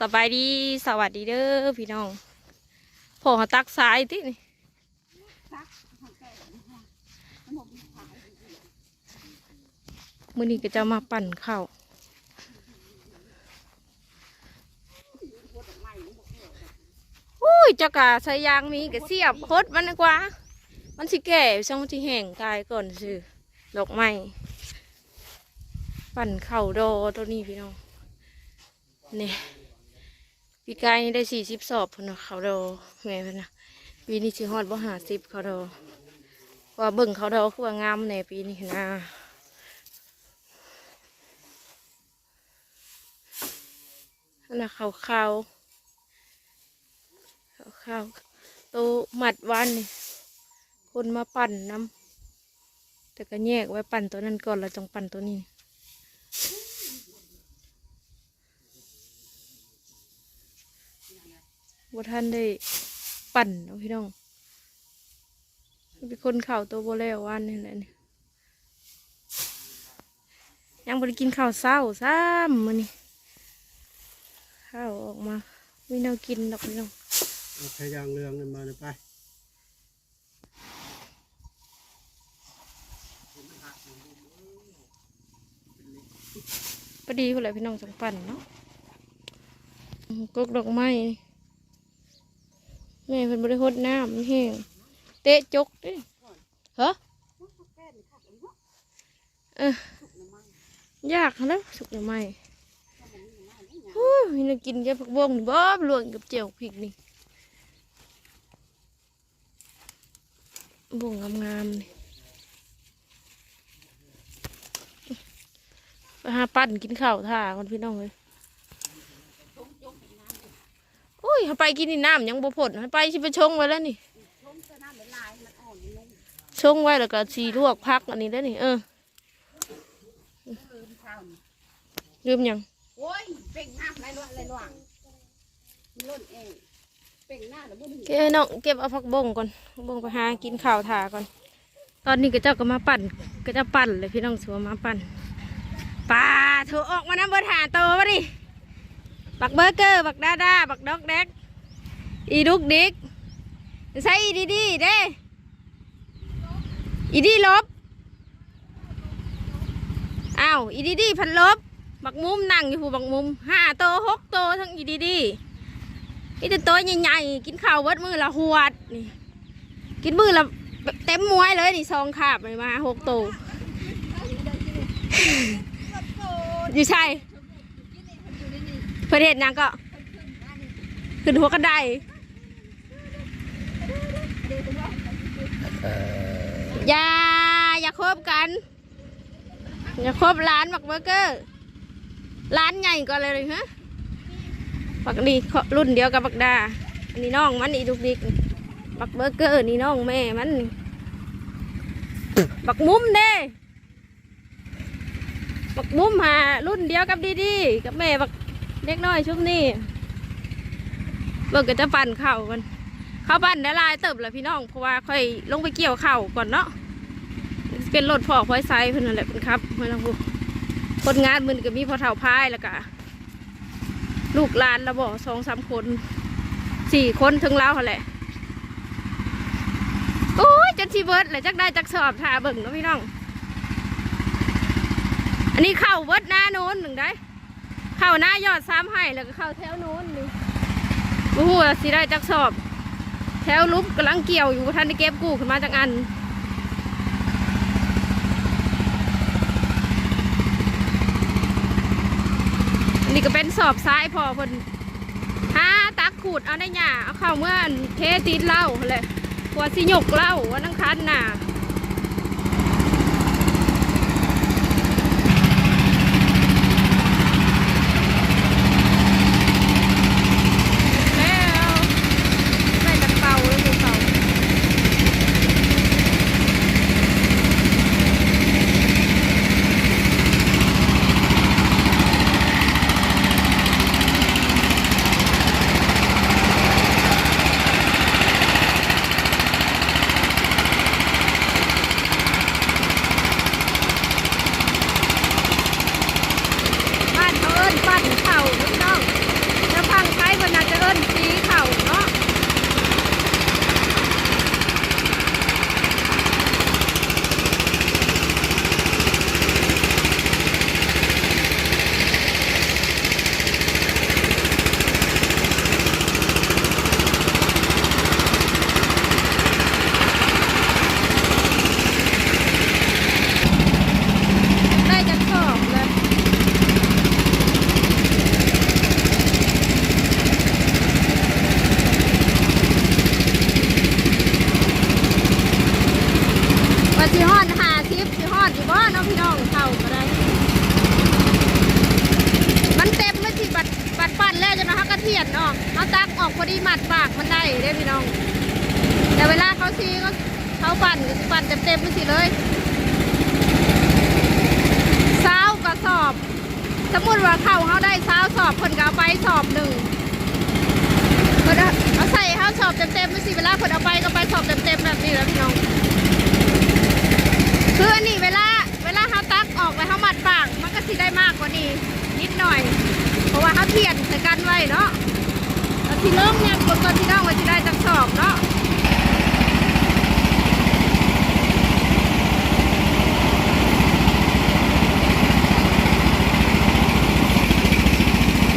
สบายดีสวัสดีเด้อพี่น้องพ่อเขาตักสายที่นี่มือนี้ก็จะมาปั่นข้าวอุ้ยเจ้ากะใส่ยางมีกะเสียบโคตรมันกว่า มันสิแก่ช่างมันสิแห้งตายก่อนสิดอกไม้ปั่นเข้าโดตัวนี้พี่น้อง นี่ ปีกายนี่ได้สี่สิบสอบพุ่นนะเขาดอแม่เพิ่นนะปีนี้สิฮอดบ่หาสิบเขาดอว่าเบิ่งเขาดอคือว่างามในปีนี้นะน่ะขาวขาวขาวขาวๆโตหมัดวันนี่คนมาปั่นน้ำแต่ก็แยกไว้ปั่นตัวนั้นก่อนแล้วจงปั่นตัวนี้ ว่าท่านได้ปั่นเอาพี่น้องเป็นคนข่าวตัวโบแล้ววันนี่แหละนี่ยังบ่ได้กินข้าวเศร้าซ้ำมันนี่ข้าวออกมาไม่น่ากินดอกพี่น้องเอาพยางเรืองกันมาเลยไปพอดีคนแหละพี่น้องจังปั่นเนาะกกดอกไม้นี่ แม่เพิ่นบริโภคน้ำนแห้งเตะจกดิเหรอเออยากแล้วสุกหรือไม่โอ้ยน่ากินแค่ผักบงนี่บ๊อบลวงกับเจียวพริกนี่บงงามๆนี่ไปหาปั่นกินข้าวท่าคนพี่น้องเลยโอ้ ยเอาไปกินนี่น้ำยังบ่ผลเอาไปชิไปชงไว้แล้วนี่ชงไว้แล้วก็ชีลวกพักอันนี้ได้วนี่เออลืมยังโอ้ยเป่งหน้าอะไรล่ะอะไรล่ะล้นเองเป่งหน้าแล้วบ่มีเก็บให้น้องเก็บเอาผักบงก่อนผักบงไปหากินข้าวถ่าก่อน ตอนนี้ก็เจ้าก็มาปั่นก็จะปั่นเลยพี่น้องสัวมาปั่นปลาเถอออกมาน้ำเบอร์หาโตวะดิ บักเบอร์เกอร์ บักดาดา บักดอกแดก อีดุกดิกใส่อีดีดีเด้อีดีลบอ้าวอีดีดีพันลบ บักมุมนั่งอยู่ผู้บักมุมห้าโตหกโตทั้งอีดีดีนี่แต่ตัวใหญ่ๆกินข้าวเวิดมือละหวดนี่กินมือละเต็มมวยเลยนี่ซองขาบเลยมาหกโตอยู่ใช่ ประเทศยังก็ ขึ้นหัวกระไดอย่าอย่าคบกัน อย่าคบร้านบักเบอร์เกอร์ร้านใหญ่ก่อนเลยเลยฮะบักดีรุ่นเดียวกับบักดาอันนี้น้องมันอีดุกดิกบักเบอร์เกอร์นี่น้องแม่มันนี่บักมุมเด้บักมุมหารุ่นเดียวกับดีดีกับแม่บัก เล็กน้อยชุบนี่เบิกก็จะปั่นเข่ากันเข้าปั่นได้ลายเติบแหละพี่น้อง เพราะว่าค่อยลงไปเกี่ยวเข่าก่อนเนาะเป็นรถพอพอยไซเพื่อนนั่นแหละเป็นครับไม่ต้องพูดคนงานมือก็มีพอเท่าพายแล้วก็ลูกหลานระบอกสองสามคนสี่คนถึงเล่าหั่นแหละโอ้ยจันทีเบิร์ดเลยจักได้จักสอบทาเบิ่งนะพี่น้อง อันนี้เข้าเบิร์ดหน้าโน้นหนึ่งได้ เข้าหน้ายอดซ้ำให้แล้วก็เข้าแถวโน้นนี่โอ้โหสิได้จักสอบ แถวลุบกำลังเกี่ยวอยู่ท่านได้เก็บกู้ขึ้นมาจากอันนนี้ก็เป็นสอบซ้ายพอเพิ่นหาตักขูดเอาได้หยาเอาเข้าเมื่อนเทติดเล้าหั่นแหละกว่าสิหยกเล้าวันนังคันน่ะ ก็สิฮอดหาทิพสิฮอดอยู่บ่เนาะพี่น้องเข่าก็ได้ มันเต็มไม่สิบัดบัดปั่นเล้วจนเขากระเทียนออกเขาตักออกพอดีหมัดปากมันได้ได้พี่น้อง แต่เวลาเขาซีก็เขาปั่นก็สิปั่นเต็มเต็มไม่สิเลยเช้ากระสอบ สมมติว่าเข่าเขาได้เช้าสอบคนกเอาไปสอบหนึ่งเอาใส่เข้าสอบเต็มเๆไม่สิเวลาคนเอาไปก็ไปสอบเต็มเต็มแบบนี้แล้วพี่น้อง คืออันนี้เวลาเวลาเขาตักออกแล้วเขาหมัดปาก มันก็สิได้มากกว่านี้ นิดหน่อย เพราะว่าเขาเทียนใส่กันไว้เนาะแล้วที่เริ่มเนี่ยกดก่อนที่น้องว่าจะได้จักสอบเนาะ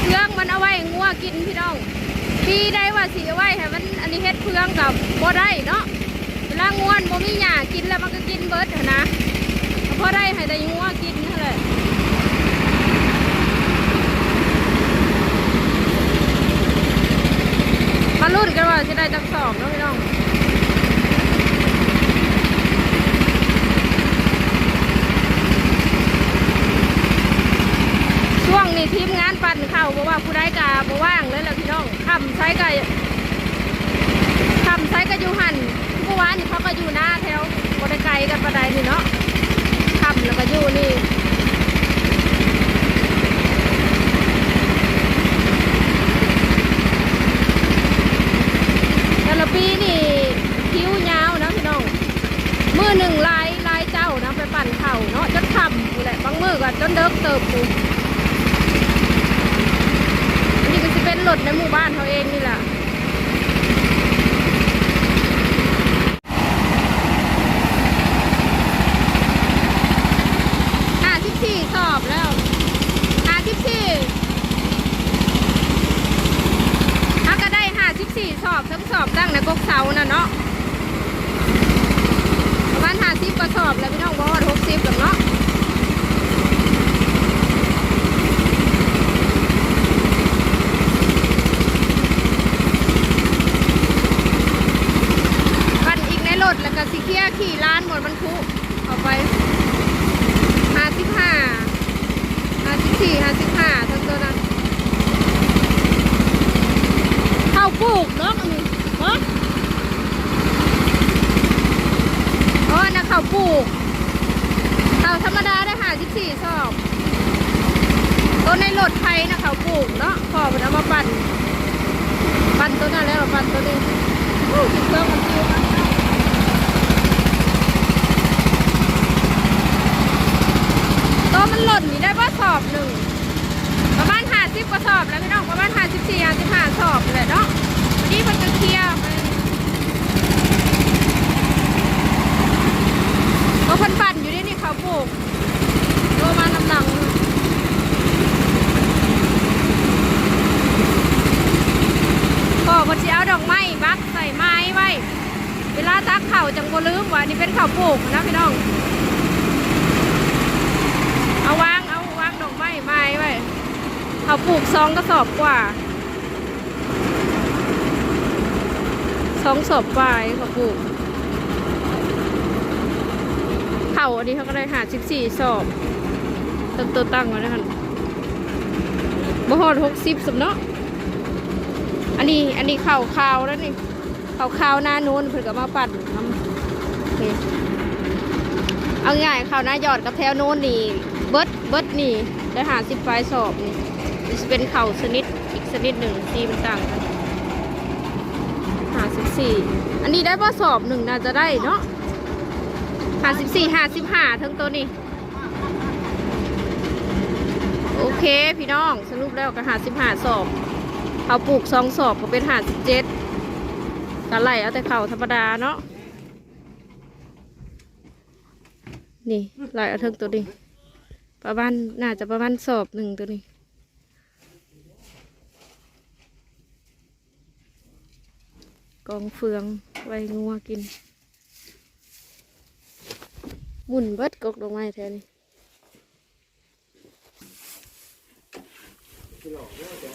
เครื่องมันเอาไว้งัวกินพี่น้องปีได้ว่าสิเอาไว้ให้มันอันนี้เฮ็ดเครื่องกับบ่ได้เนาะาง่วนบ่มีหญ้ากินแล้วมันก็กินเบิดหั้นนะก็พอได้ให้แต่งัวกินเท่านั้นแหละมาลุ้นกันว่าจะได้จักสอบเนาะพี่น้องช่วงนี้ทีมงานปั่นเข่าบอกว่าผู้ใดกาบ่ว่างเลยแหละพี่น้องคำใช้กะทำใช้ก็อยู่หัน มื่อวานนี่เขาก็อยู่หน้าแถวบริไกลกันประไดนี่เนาะทำแล้วก็อยู่นี่แต่ละปีนี่คิ้วยาวนะพี่น้องมือหนึ่งลายลายเจ้านะไปปั่นเข่าเนาะจนทำอยู่แหละบางมือก็จนเดิกเติบอยู่นนี้ก็จะเป็นรถในหมู่บ้านเขาเองนี่แหละ ห้าสิบสี่สอบแล้วห้าสิบสี่ถ้าก็ได้ห้าสิบสี่สอบทั้งสอบตั้งในกกเสาน่ะเนาะประมาณห้าสิบกว่าสอบแล้วพี่น้องบอกว่าหกสิบแล้วเนาะปั่นอีกในรถแล้วก็สิเคลียร์ขี่ร้านหมดบรรทุกเอาไป ห้าสิบห้าห้าสิบสี่ห้าสิบห้าทั้งตัวนั้นข้าวปลูกเนาะอันนี้เนาะอ๋อนะข้าวปลูกข้าวธรรมดาได้ห้า สี่ชอบ ตัวในรถไทยนะข้าปลูกเนาะพอมันเอามาปั่น ปั่นตัวนั้นแล้วเราปั่นตัวนี้โอ้คิดเครื่องมันคิวมากตัวมันหล่นนี่ได้ว่าสอบหนึ่งประมาณห้าสิบกว่าสอบแล้วพี่น้องประมาณห้าสิบสี่ห้าสิบห้าสอบเลยเนาะวันนี้มันจะเคลียร์ไปก็พันปั่นอยู่นี่นี่เขาปลูก ตัวมาลำดังพ่อคนที่เอาดอกไม้บักใส่ไม้ไว้ เวลาตักเข่าจังโบลืมว่านี่เป็นเข้าปลูกนะพี่น้อง เอาวางเอาวางดอกไม้ไม้ไว้เข่าปลูกสองกระสอบกว่าสองสอบกว่าเองเขาปลูกเข่าอันนี้เขาก็ได้หาสิบสี่สอบ ตั้งตัวตั้งไว้นะคะบ่ฮอดหกสิบสำเนาะ อันนี้อันนี้เข่าขาวแล้วนี่เข่าขาวหน้านู้นเพิ่นก็มาปั่นน้ำโอเคเอาง่ายเขาวหน้ายอดกับแถวโน้นนี่ เบิดเบิดนี่ได้หาสิบปลายสอบนี่จะเป็นเข่าชนิดอีกชนิดหนึ่งที่มันต่างกันหาสิบสี่อันนี้ได้ป่สอบหนึ่งน่าจะได้เนาะหาสิบสี่หาสิบห้าทั้งตัวนี้ โอเคพี่น้อง สรุปแล้วก็หาสิบห้าสอบเขาปลูกสองสอบก็เป็นหาสิบเจ็ดกันไล่เอาแต่เข่าธรรมดาเนาะนี่ลายเอาเทิงตัวนี้ประมาณน่าจะประมาณสอบหนึ่งตัวนี้กองเฟืองไว้งัวกินหมุนเบิดกกดอกไม้แทนนี่ ที่หลอกเนี่ยจะ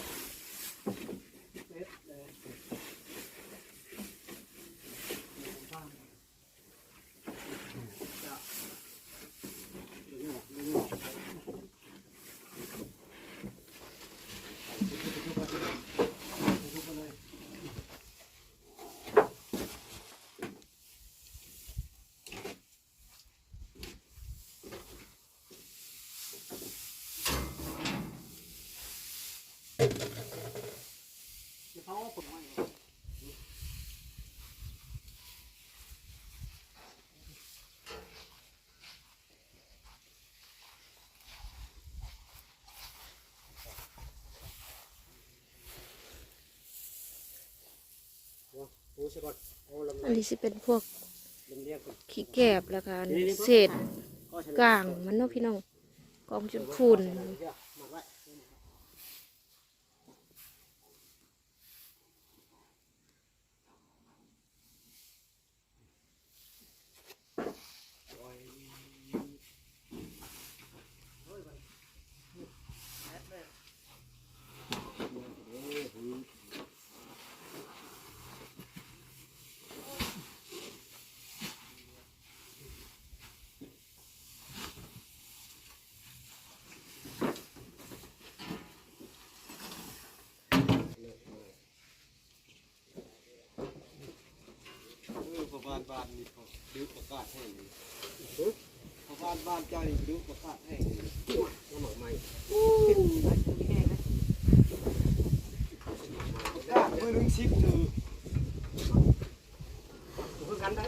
อนเอาลำอันนี้สิเป็นพวกลำเลียงก่อนขี้แกบแล้วกันเศษก็ใช้กลางมันเนาะพี่น้องกองจนคูน เดี๋ยวหมักไว้ เออ ประบานบ้านนี่เขาดื้อประกาศให้เลยประบานบ้านเจ้านี่ดูประกาศให้เลยน้ำหมักใหม่ประกาศเมื่อนึงชิปหนึ่งเพิ่งกันได้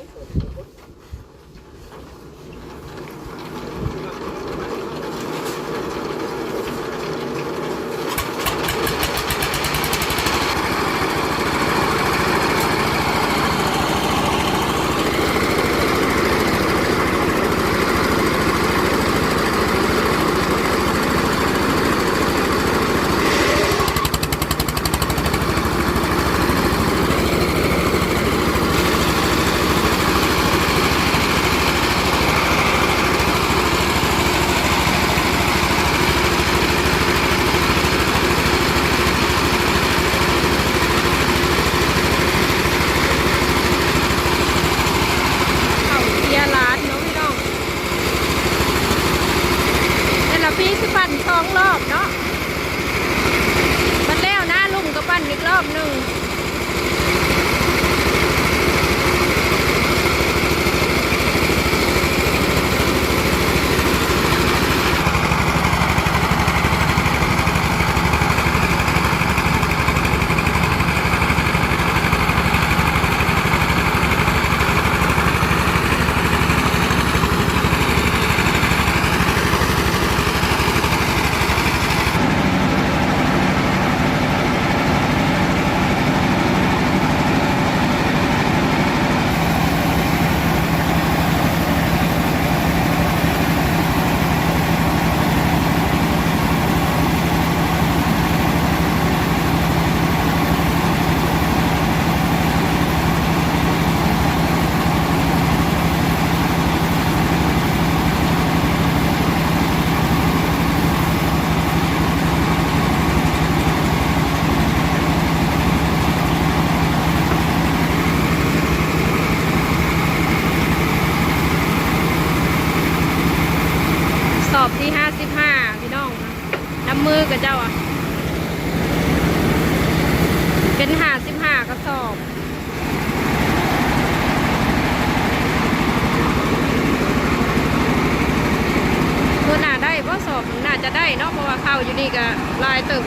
นี่ก็ลายเติบ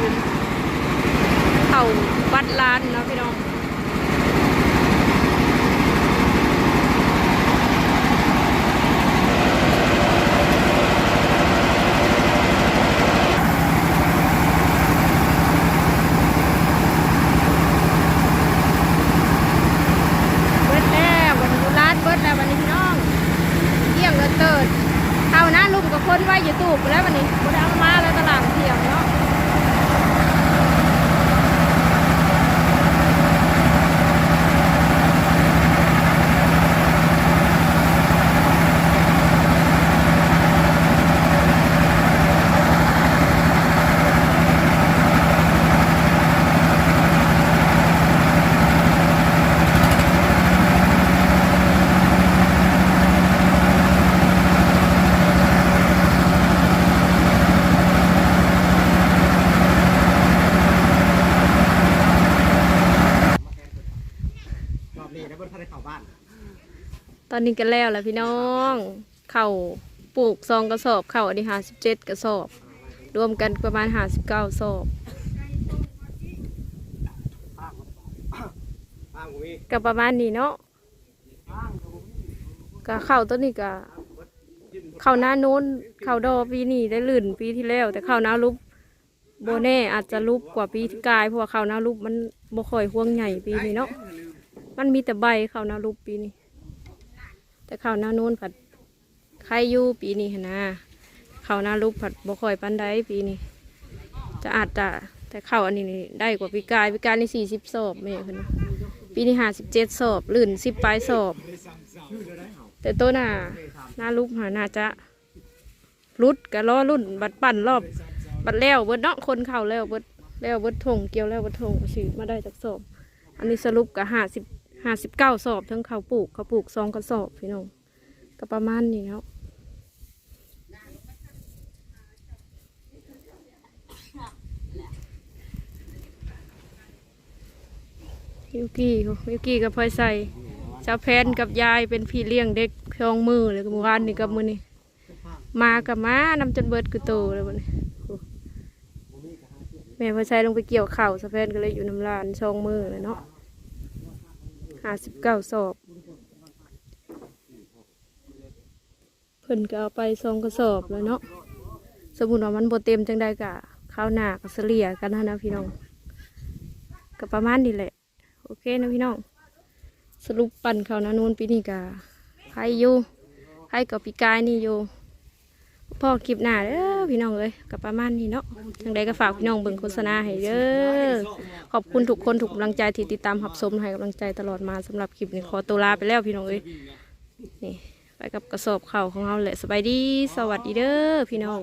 เข่าวัดล้านเนาะพี่น้อง เบิดแล้ววันนี้ร้านเบิดแล้ววันนี้พี่น้องเที่ยงก็เติด เข้าหน้าลุมกับคนไว้อยู่ตูบแล้ววันนี้บ่ได้เอามาแล้วตลาดเที่ยงเนาะรอบนี้ได้เพิ่นพาได้เข้าบ้าน ต อนนี้ก็แล้วแหละพี่น้อง เข่าปลูกซองกระสอบ เข่าอันนี้ห้าสิบเจ็ดกระสอบ รวมกันประมาณห้าสิบเก้าสอบอ้างอ้างบ่มีก็ประมาณนี้เนาะก็เข้าต้นนี้ก็เข้าหน้าโน้นเข้าดอปีนี้ได้ลื่นปีที่แล้ว แต่เข้าหน้ารูปโบแน่อาจจะรูปกว่าปีที่กายเพราะว่าเข้าหน้ารูปมันบ่ค่อยห่วงใหญ่ปีนี้เนาะมันมีแต่ใบเข้าหนารูปปีนี้ แต่ข้าวหนานู้นผัดใครอยู่ปีนี้นะข้าวหนารูปผัดบ่ค่อยปันได้ปีนี้ จะอาจจะแต่ข้าวอันนี้ได้กว่าปีกายปีกายนี่สี่สิบสอบแม่เพิ่นนะปีนี้ห้าสิบเจ็ดสอบลื่นสิบปลายสอบ แต่ตัวน่ะหน้ารูปหาน่าจะรุดกะล้อรุ่น บัดปั่นรอบ บัดแล้วเบิดเนาะคนเข่าแล้วเบิดแล้วเบิดทงเกี่ยวแล้วเบิดทงสิมาได้จากสอบอันนี้สรุปกับห้าสิบ ห้าสิบเก้าสอบทั้งเขาปลูกเขาปลูกซองกระสอบพี่น้องก็ประมาณนี้แล้วมิวกี้มิวกี้กับพลอยใส่เจ้าแพนกับยายเป็นพี่เลี้ยงเด็กชองมือเลยกับมือวานนี่กับมือนี่มากับมานำจนเบิดกุโตเลยวันนี้แม่พลอยใช้ลงไปเกี่ยวเข่าวสะเพนก็เลยอยู่น้ำลานช่องมือเลยเนาะ ห้าสิบเก้าสอบเพิ่นก็เอาไปซองกระสอบเลยเนาะสมมุติว่ามันบ่เต็มจังใดกะข้าวหนาก็เสลี่ยกันนะพี่น้องก็ประมาณนี้แหละ โอเคนะพี่น้องสรุปปั่นข้าวนานูนปีนี้กะใครอยู่ใครกับปีกายนี่อยู่ พ่อคลิปหน้าเด้อพี่น้องเอ้ยกับประมาณนี้เนาะทางใดก็ฝากพี่น้องเบิ่งโฆษณาให้เด้อขอบคุณทุกคนทุกกำลังใจที่ติดตามหับสมให้กำลังใจตลอดมาสำหรับคลิปนี้ขอตัวลาไปแล้วพี่น้องเอ้ยนี่ไปกับกระสอบข่าวของเราแหละสบายดี สวัสดีเด้อพี่น้อง